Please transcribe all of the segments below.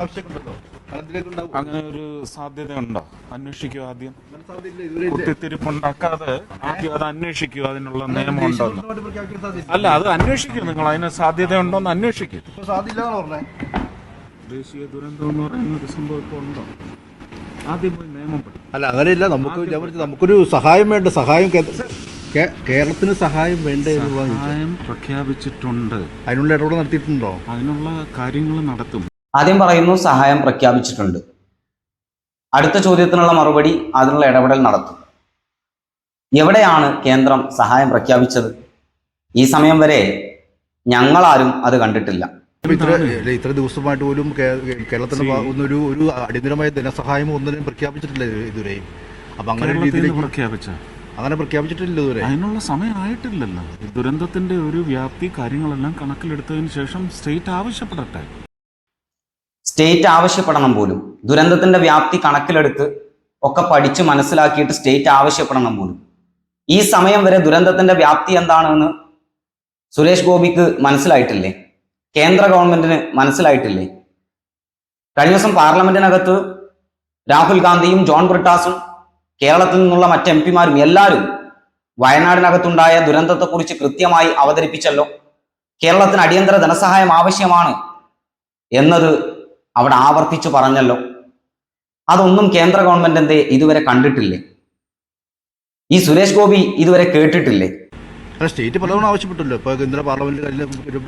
ഉണ്ടാവും അങ്ങനെ ഒരു സാധ്യതയുണ്ടോ അന്വേഷിക്കുക ആദ്യം. കുത്തിത്തിരിപ്പുണ്ടാക്കാതെ ആദ്യം അത് അന്വേഷിക്കുക അതിനുള്ള നിയമം ഉണ്ടോ സാധ്യത അല്ല അത് അന്വേഷിക്കും നിങ്ങൾ അതിന് സാധ്യതയുണ്ടോ എന്ന് അന്വേഷിക്കൂ. ഇപ്പൊ സാധ്യത ഇല്ലാന്നാണ് പറഞ്ഞേ. ദേശീയ ദുരന്തം എന്ന് പറയുന്ന ഒരു സംഭവം ഉണ്ടോ? ആദ്യം പോയി നിയമം പഠിക്കും. അല്ല അങ്ങനെയില്ല. നമുക്ക് നമുക്കൊരു സഹായം വേണ്ട. സഹായം കേരളത്തിന് സഹായം വേണ്ടേ സഹായം പ്രഖ്യാപിച്ചിട്ടുണ്ട്. അതിനുള്ള ഇടപെടൽ നടത്തിയിട്ടുണ്ടോ? അതിനുള്ള കാര്യങ്ങൾ നടത്തും. ആദ്യം പറയുന്നു സഹായം പ്രഖ്യാപിച്ചിട്ടുണ്ട്. അടുത്ത ചോദ്യത്തിനുള്ള മറുപടി അതിനുള്ള ഇടപെടൽ നടത്തും. എവിടെയാണ് കേന്ദ്രം സഹായം പ്രഖ്യാപിച്ചത്? ഈ സമയം വരെ ഞങ്ങളാരും അത് കണ്ടിട്ടില്ല. ഇത്ര ഇത്ര ദിവസമായിട്ട് പോലും കേരളത്തിന്റെ ഭാഗത്തുനിന്നൊരു ഒരു ഒരു അടിയന്തരമായ ധനസഹായം ഒന്നിനും പ്രഖ്യാപിച്ചിട്ടില്ല ഇത് ഇതുവരെയും അപ്പൊ അങ്ങനെ പ്രഖ്യാപിച്ച? അങ്ങനെ പ്രഖ്യാപിച്ചിട്ടില്ല ഇതുവരെ. അതിനുള്ള സമയമായിട്ടില്ലല്ലോ ദുരന്തത്തിന്റെ ഒരു വ്യാപ്തി കാര്യങ്ങളെല്ലാം കണക്കിലെടുത്തതിന് ശേഷം സ്റ്റേറ്റ് ആവശ്യപ്പെടട്ടെ. സ്റ്റേറ്റ് ആവശ്യപ്പെടണം പോലും. ദുരന്തത്തിന്റെ വ്യാപ്തി കണക്കിലെടുത്ത് ഒക്കെ പഠിച്ച് മനസ്സിലാക്കിയിട്ട് സ്റ്റേറ്റ് ആവശ്യപ്പെടണം പോലും. ഈ സമയം വരെ ദുരന്തത്തിന്റെ വ്യാപ്തി എന്താണെന്ന് സുരേഷ് ഗോപിക്ക് മനസ്സിലായിട്ടില്ലേ? കേന്ദ്ര ഗവൺമെന്റിന് മനസ്സിലായിട്ടില്ലേ? കഴിഞ്ഞ ദിവസം പാർലമെന്റിനകത്ത് രാഹുൽ ഗാന്ധിയും ജോൺ ബ്രിട്ടാസും കേരളത്തിൽ നിന്നുള്ള മറ്റ് എം പിമാരും എല്ലാവരും വയനാടിനകത്തുണ്ടായ ദുരന്തത്തെക്കുറിച്ച് കൃത്യമായി അവതരിപ്പിച്ചല്ലോ. കേരളത്തിന് അടിയന്തര ധനസഹായം ആവശ്യമാണ് എന്നത് അവിടെ ആവർത്തിച്ചു പറഞ്ഞല്ലോ. അതൊന്നും കേന്ദ്ര ഗവൺമെന്റ് എന്തേ ഇതുവരെ കണ്ടിട്ടില്ലേ? ഈ സുരേഷ് ഗോപി ഇതുവരെ കേട്ടിട്ടില്ലേ? അല്ല സ്റ്റേറ്റ് പലതവണ ആവശ്യപ്പെട്ടല്ലോ. ഇപ്പൊ കേന്ദ്ര പാർലമെന്റിൽ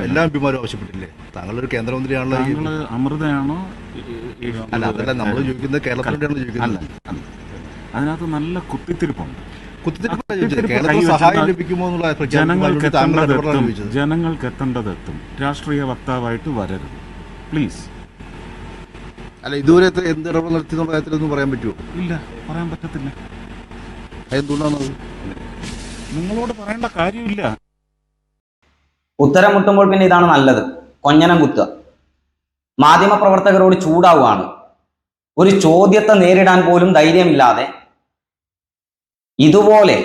എല്ലാ എം പിമാരും ആവശ്യപ്പെട്ടില്ലേ? ഒരു കേന്ദ്രമന്ത്രിയാണല്ലോ അമൃതയാണോ? അല്ല അതല്ല നമ്മൾ ചോദിക്കുന്നത് കേരളത്തിലാണ് ചോദിക്കുന്നത്. അതിനകത്ത് നല്ല കുത്തിത്തിരിപ്പുണ്ട്. ജനങ്ങൾക്ക് എത്തേണ്ടത് എത്തും. രാഷ്ട്രീയ വക്താവായിട്ട് വരരുത്. പ്ലീസ്. അല്ല ഇതുവരെ എന്ത് ഇടപെടൽ നടത്തി എന്നുള്ള കാര്യത്തിലൊന്നും പറയാൻ പറ്റുമോ? ഇല്ല പറയാൻ പറ്റത്തില്ല. എന്തുകൊണ്ടാണത് നിങ്ങളോട് പറയേണ്ട കാര്യമില്ല. ഉത്തരം മുട്ടുമ്പോൾ പിന്നെ ഇതാണ് നല്ലത്. കൊഞ്ഞനം കുത്തുക. മാധ്യമപ്രവർത്തകരോട് ചൂടാവുകയാണ്. ഒരു ചോദ്യത്തെ നേരിടാൻ പോലും ധൈര്യമില്ലാതെ ഇതുപോലെ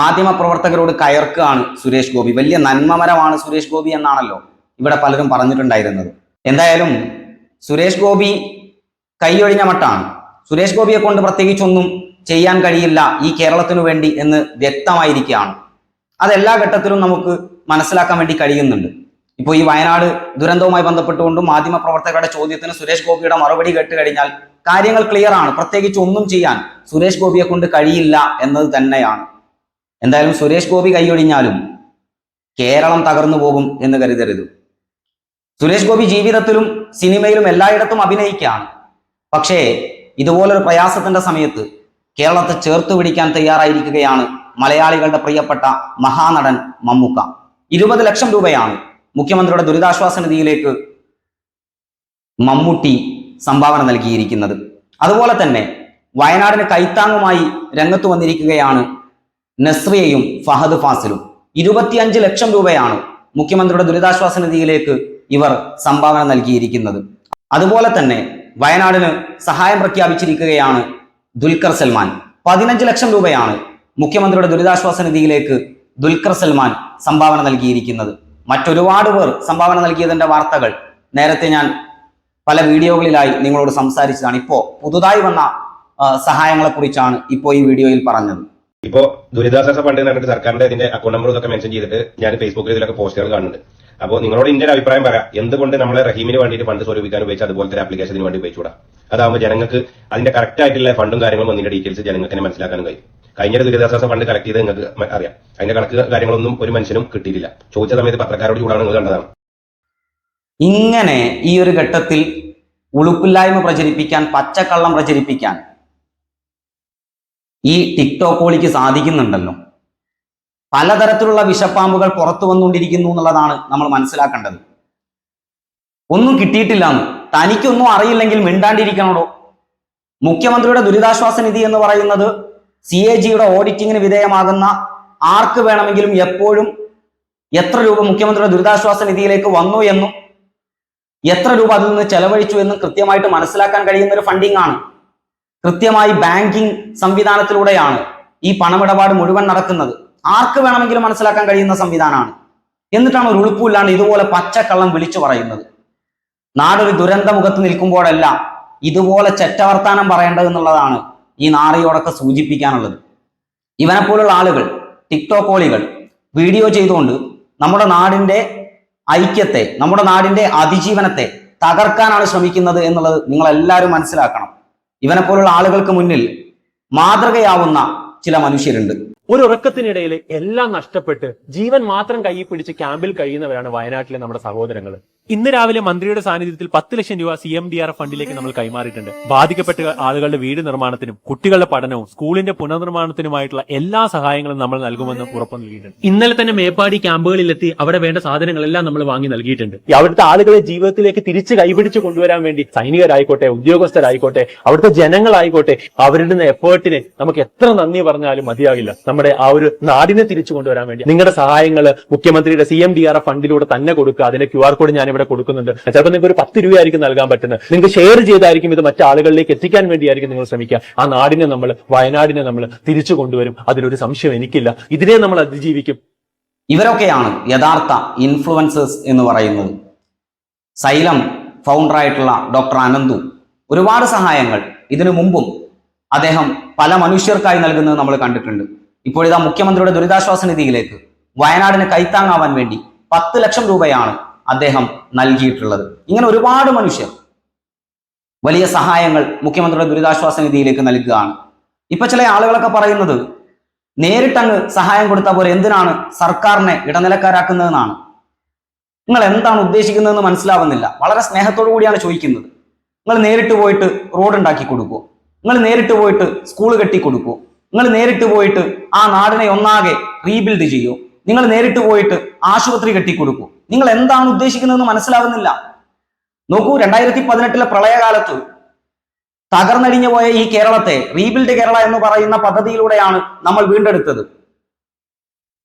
മാധ്യമപ്രവർത്തകരോട് കയർക്കുകയാണ് സുരേഷ് ഗോപി. വലിയ നന്മമരമാണ് സുരേഷ് ഗോപി എന്നാണല്ലോ ഇവിടെ പലരും പറഞ്ഞിട്ടുണ്ടായിരുന്നത്. എന്തായാലും സുരേഷ് ഗോപി കൈയൊഴിഞ്ഞ മട്ടാണ്. സുരേഷ് ഗോപിയെ കൊണ്ട് പ്രത്യേകിച്ചൊന്നും ചെയ്യാൻ കഴിയില്ല ഈ കേരളത്തിനു വേണ്ടി എന്ന് വ്യക്തമായിരിക്കുകയാണ്. അതെല്ലാ ഘട്ടത്തിലും നമുക്ക് മനസ്സിലാക്കാൻ വേണ്ടി കഴിയുന്നുണ്ട്. ഇപ്പോൾ ഈ വയനാട് ദുരന്തവുമായി ബന്ധപ്പെട്ടുകൊണ്ടും മാധ്യമപ്രവർത്തകരുടെ ചോദ്യത്തിന് സുരേഷ് ഗോപിയുടെ മറുപടി കേട്ട് കഴിഞ്ഞാൽ കാര്യങ്ങൾ ക്ലിയർ ആണ്. പ്രത്യേകിച്ച് ഒന്നും ചെയ്യാൻ സുരേഷ് ഗോപിയെ കൊണ്ട് കഴിയില്ല എന്നത് തന്നെയാണ്. എന്തായാലും സുരേഷ് ഗോപി കൈയൊഴിഞ്ഞാലും കേരളം തകർന്നു പോകും എന്ന് കരുതരുത്. സുരേഷ് ഗോപി ജീവിതത്തിലും സിനിമയിലും എല്ലായിടത്തും അഭിനയിക്കുകയാണ്. പക്ഷേ ഇതുപോലൊരു പ്രയാസത്തിന്റെ സമയത്ത് കേരളത്തെ ചേർത്ത് പിടിക്കാൻ തയ്യാറായിരിക്കുകയാണ് മലയാളികളുടെ പ്രിയപ്പെട്ട മഹാനടൻ മമ്മൂക്ക. ഇരുപത് ലക്ഷം രൂപയാണ് മുഖ്യമന്ത്രിയുടെ ദുരിതാശ്വാസ നിധിയിലേക്ക് മമ്മൂട്ടി സംഭാവന നൽകിയിരിക്കുന്നത്. അതുപോലെ തന്നെ വയനാടിന് കൈത്താങ്ങുമായി രംഗത്ത് വന്നിരിക്കുകയാണ് നസ്രിയയും ഫഹദ് ഫാസിലും. ഇരുപത്തിയഞ്ച് ലക്ഷം രൂപയാണ് മുഖ്യമന്ത്രിയുടെ ദുരിതാശ്വാസ നിധിയിലേക്ക് ഇവർ സംഭാവന നൽകിയിരിക്കുന്നത്. അതുപോലെ തന്നെ വയനാടിന് സഹായം പ്രഖ്യാപിച്ചിരിക്കുകയാണ് ദുൽഖർ സൽമാൻ. പതിനഞ്ച് ലക്ഷം രൂപയാണ് മുഖ്യമന്ത്രിയുടെ ദുരിതാശ്വാസ നിധിയിലേക്ക് ദുൽഖർ സൽമാൻ സംഭാവന നൽകിയിരിക്കുന്നത്. മറ്റൊരുപാട് പേർ സംഭാവന നൽകിയതിന്റെ വാർത്തകൾ നേരത്തെ ഞാൻ പല വീഡിയോകളിലായി നിങ്ങളോട് സംസാരിച്ചതാണ്. ഇപ്പോ പുതുതായി വന്ന സഹായങ്ങളെ സഹായങ്ങളെക്കുറിച്ചാണ് ഇപ്പോൾ ഈ വീഡിയോയിൽ പറഞ്ഞത്. ഇപ്പോ ദുരിതാശ്വാസ ഫണ്ട് സർക്കാരിന്റെ ഇതിന്റെ അക്കൗണ്ട് നമ്പർ ഇതൊക്കെ മെൻഷൻ ചെയ്തിട്ട് ഞാൻ ഫേസ്ബുക്കിൽ ഇതിലൊക്കെ പോസ്റ്റുകൾ കാണുന്നുണ്ട്. അപ്പോൾ നിങ്ങളോട് ഇന്ത്യൻ അഭിപ്രായം പറയാം. എന്തുകൊണ്ട് നമ്മളെ റഹീമിന് വേണ്ടിയിട്ട് ഫണ്ട് സ്വരൂപിക്കാൻ ഉപയോഗിച്ച് അതുപോലത്തെ ആപ്ലിക്കേഷന് വേണ്ടി ഉപയോഗിച്ചുകൂടാ? അതാകുമ്പോൾ ജനങ്ങൾക്ക് അതിന്റെ കറക്റ്റ് ആയിട്ടുള്ള ഫണ്ടും കാര്യങ്ങളും അതിന്റെ ഡീറ്റെയിൽസ് ജനങ്ങൾക്ക് തന്നെ മനസ്സിലാക്കാനും കഴിയും. കഴിഞ്ഞ ദുരിതാശ്വാസ ഫണ്ട് കളക്ട് ചെയ്ത് നിങ്ങൾക്ക് അറിയാം. അതിന്റെ കണക്ക് കാര്യങ്ങളൊന്നും ഒരു മനുഷ്യനും കിട്ടിയിട്ടില്ല. ചോദിച്ച സമയത്ത് പത്രക്കാരോട് ചൂടാണ് നിങ്ങൾ കണ്ടതാണ്. ഇങ്ങനെ ഈ ഒരു ഘട്ടത്തിൽ ഉളുപ്പില്ലായ്മ പ്രചരിപ്പിക്കാൻ പച്ചക്കള്ളം പ്രചരിപ്പിക്കാൻ ഈ ടിക്ടോക്കോളിക്ക് സാധിക്കുന്നുണ്ടല്ലോ. പലതരത്തിലുള്ള വിഷപ്പാമ്പുകൾ പുറത്തു വന്നുകൊണ്ടിരിക്കുന്നു എന്നുള്ളതാണ് നമ്മൾ മനസ്സിലാക്കേണ്ടത്. ഒന്നും കിട്ടിയിട്ടില്ല എന്ന് തനിക്കൊന്നും അറിയില്ലെങ്കിൽ മിണ്ടാണ്ടിരിക്കണോടോ? മുഖ്യമന്ത്രിയുടെ ദുരിതാശ്വാസ നിധി എന്ന് പറയുന്നത് സി എ ജിയുടെ ഓഡിറ്റിങ്ങിന് വിധേയമാകുന്ന ആർക്ക് വേണമെങ്കിലും എപ്പോഴും എത്ര രൂപ മുഖ്യമന്ത്രിയുടെ ദുരിതാശ്വാസ നിധിയിലേക്ക് വന്നു എന്നും എത്ര രൂപ അതിൽ നിന്ന് ചെലവഴിച്ചു എന്നും കൃത്യമായിട്ട് മനസ്സിലാക്കാൻ കഴിയുന്ന ഒരു ഫണ്ടിംഗ് ആണ് കൃത്യമായി ബാങ്കിങ് സംവിധാനത്തിലൂടെയാണ് ഈ പണമിടപാട് മുഴുവൻ നടക്കുന്നത്. ആർക്ക് വേണമെങ്കിലും മനസ്സിലാക്കാൻ കഴിയുന്ന സംവിധാനമാണ്. എന്നിട്ടാണ് ഒരു ഉളുപ്പില്ലാണ്ട് ഇതുപോലെ പച്ചക്കള്ളം വിളിച്ചു പറയുന്നത്. നാടൊരു ദുരന്ത മുഖത്ത് നിൽക്കുമ്പോഴെല്ലാം ഇതുപോലെ ചെറ്റവർത്താനം പറയേണ്ടത് എന്നുള്ളതാണ് ഈ നാറിയോടൊക്കെ സൂചിപ്പിക്കാനുള്ളത്. ഇവനെപ്പോലുള്ള ആളുകൾ ടിക്ടോക്കോളികൾ വീഡിയോ ചെയ്തുകൊണ്ട് നമ്മുടെ നാടിന്റെ ഐക്യത്തെ നമ്മുടെ നാടിന്റെ അതിജീവനത്തെ തകർക്കാനാണ് ശ്രമിക്കുന്നത് എന്നുള്ളത് നിങ്ങൾ എല്ലാവരും മനസ്സിലാക്കണം. ഇവനെപ്പോലുള്ള ആളുകൾക്ക് മുന്നിൽ മാതൃകയാവുന്ന ചില മനുഷ്യരുണ്ട്. ഒരു ഉറക്കത്തിനിടയിൽ എല്ലാം നഷ്ടപ്പെട്ട് ജീവൻ മാത്രം കൈ പിടിച്ച് ക്യാമ്പിൽ കഴിയുന്നവരാണ് വയനാട്ടിലെ നമ്മുടെ സഹോദരങ്ങൾ ഇന്ന് രാവിലെ മന്ത്രിയുടെ സാന്നിധ്യത്തിൽ പത്ത് ലക്ഷം രൂപ സി എം ഡി ആർ ഫണ്ടിലേക്ക് നമ്മൾ കൈമാറിയിട്ടുണ്ട്. ബാധിക്കപ്പെട്ട ആളുകളുടെ വീട് നിർമ്മാണത്തിനും കുട്ടികളുടെ പഠനവും സ്കൂളിന്റെ പുനർനിർമ്മാണത്തിനുമായിട്ടുള്ള എല്ലാ സഹായങ്ങളും നമ്മൾ നൽകുമെന്ന് ഉറപ്പ് നൽകിയിട്ടുണ്ട്. ഇന്നലെ തന്നെ മേപ്പാടി ക്യാമ്പുകളിലെത്തി അവിടെ വേണ്ട സാധനങ്ങളെല്ലാം നമ്മൾ വാങ്ങി നൽകിയിട്ടുണ്ട്. അവിടുത്തെ ആളുകളെ ജീവിതത്തിലേക്ക് തിരിച്ച് കൈപിടിച്ച് കൊണ്ടുവരാൻ വേണ്ടി സൈനികരായിക്കോട്ടെ ഉദ്യോഗസ്ഥരായിക്കോട്ടെ അവിടുത്തെ ജനങ്ങളായിക്കോട്ടെ അവരുടെ എഫേർട്ടിന് നമുക്ക് എത്ര നന്ദി പറഞ്ഞാലും മതിയാകില്ല. നമ്മുടെ ആ ഒരു നാടിനെ തിരിച്ചു കൊണ്ടുവരാൻ വേണ്ടി. നിങ്ങളുടെ സഹായങ്ങൾ മുഖ്യമന്ത്രിയുടെ സി എം ഡി ആർ ഫണ്ടിലൂടെ തന്നെ കൊടുക്കുക. അതിന്റെ ക്യു ആർ കോഡ് ഞാൻ ഇവിടെ കൊടുക്കുന്നുണ്ട്. ചിലപ്പോൾ നിങ്ങൾക്ക് ഒരു പത്ത് രൂപയായിരിക്കും നൽകാൻ പറ്റുന്നത്. നിങ്ങൾക്ക് ഷെയർ ചെയ്തായിരിക്കും ഇത് മറ്റു ആളുകളിലേക്ക് എത്തിക്കാൻ വേണ്ടിയായിരിക്കും നിങ്ങൾ ശ്രമിക്കുക. ആ നാടിനെ നമ്മൾ വയനാടിനെ നമ്മൾ തിരിച്ചു കൊണ്ടുവരും. അതിലൊരു സംശയം എനിക്കില്ല. ഇതിനെ നമ്മൾ അതിജീവിക്കും. ഇവരൊക്കെയാണ് യഥാർത്ഥ ഇൻഫ്ലുവൻസേഴ്സ് എന്ന് പറയുന്നത്. സൈലം ഫൗണ്ടറായിട്ടുള്ള ഡോക്ടർ അനന്തു. ഒരുപാട് സഹായങ്ങൾ ഇതിനു മുമ്പും അദ്ദേഹം പല മനുഷ്യർക്കായി നൽകുന്നത് നമ്മൾ കണ്ടിട്ടുണ്ട്. ഇപ്പോഴിതാ മുഖ്യമന്ത്രിയുടെ ദുരിതാശ്വാസ നിധിയിലേക്ക് വയനാടിന് കൈത്താങ്ങാവാൻ വേണ്ടി പത്ത് ലക്ഷം രൂപയാണ് അദ്ദേഹം നൽകിയിട്ടുള്ളത്. ഇങ്ങനെ ഒരുപാട് മനുഷ്യർ വലിയ സഹായങ്ങൾ മുഖ്യമന്ത്രിയുടെ ദുരിതാശ്വാസ നിധിയിലേക്ക് നൽകുകയാണ്. ഇപ്പൊ ചില ആളുകളൊക്കെ പറയുന്നത് നേരിട്ടങ്ങ് സഹായം കൊടുത്താൽ പോലെ എന്തിനാണ് സർക്കാരിനെ ഇടനിലക്കാരാക്കുന്നതെന്നാണ്. നിങ്ങൾ എന്താണ് ഉദ്ദേശിക്കുന്നതെന്ന് മനസ്സിലാവുന്നില്ല. വളരെ സ്നേഹത്തോടു കൂടിയാണ് ചോദിക്കുന്നത്. നിങ്ങൾ നേരിട്ട് പോയിട്ട് റോഡ് ഉണ്ടാക്കി കൊടുക്കുമോ നിങ്ങൾ നേരിട്ട് പോയിട്ട് സ്കൂൾ കെട്ടി കൊടുക്കുമോ നിങ്ങൾ നേരിട്ട് പോയിട്ട് ആ നാടിനെ ഒന്നാകെ റീബിൽഡ് ചെയ്യൂ നിങ്ങൾ നേരിട്ട് പോയിട്ട് ആശുപത്രി കെട്ടിക്കൊടുക്കൂ. നിങ്ങൾ എന്താണ് ഉദ്ദേശിക്കുന്നതെന്ന് മനസ്സിലാകുന്നില്ല. നോക്കൂ രണ്ടായിരത്തി പതിനെട്ടിലെ പ്രളയകാലത്ത് തകർന്നടിഞ്ഞു പോയ ഈ കേരളത്തെ റീബിൽഡ് കേരള എന്ന് പറയുന്ന പദ്ധതിയിലൂടെയാണ് നമ്മൾ വീണ്ടെടുത്തത്.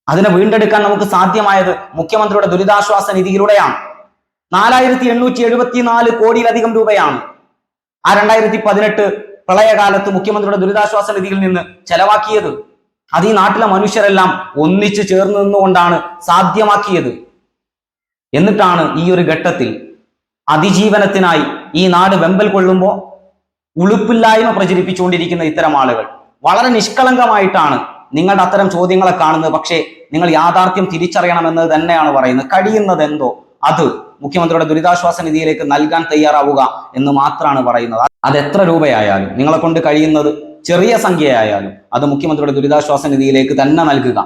അതിനെ വീണ്ടെടുക്കാൻ നമുക്ക് സാധ്യമായത് മുഖ്യമന്ത്രിയുടെ ദുരിതാശ്വാസ നിധിയിലൂടെയാണ്. നാലായിരത്തി എണ്ണൂറ്റി എഴുപത്തിനാല് കോടിയിലധികം രൂപയാണ് ആ രണ്ടായിരത്തി പതിനെട്ട് പ്രളയകാലത്ത് മുഖ്യമന്ത്രിയുടെ ദുരിതാശ്വാസ നിധിയിൽ നിന്ന് ചെലവാക്കിയത്. അത് ഈ നാട്ടിലെ മനുഷ്യരെല്ലാം ഒന്നിച്ചു ചേർന്ന് നിന്നുകൊണ്ടാണ് സാധ്യമാക്കിയത്. എന്നിട്ടാണ് ഈ ഒരു ഘട്ടത്തിൽ അതിജീവനത്തിനായി ഈ നാട് വെമ്പൽ കൊള്ളുമ്പോൾ ഉളുപ്പില്ലായ്മ പ്രചരിപ്പിച്ചുകൊണ്ടിരിക്കുന്ന ഇത്തരം ആളുകൾ. വളരെ നിഷ്കളങ്കമായിട്ടാണ് നിങ്ങളുടെ അത്തരം ചോദ്യങ്ങളെ കാണുന്നത്. പക്ഷേ നിങ്ങൾ യാഥാർത്ഥ്യം തിരിച്ചറിയണമെന്ന് തന്നെയാണ് പറയുന്നത്. കഴിയുന്നത് എന്തോ? അത് മുഖ്യമന്ത്രിയുടെ ദുരിതാശ്വാസ നിധിയിലേക്ക് നൽകാൻ തയ്യാറാവുക എന്ന് മാത്രമാണ് പറയുന്നത്. അത് എത്ര രൂപയായാലും നിങ്ങളെ കൊണ്ട് കഴിയുന്നത് ചെറിയ സംഖ്യയായാലും അത് മുഖ്യമന്ത്രിയുടെ ദുരിതാശ്വാസ നിധിയിലേക്ക് തന്നെ നൽകുക.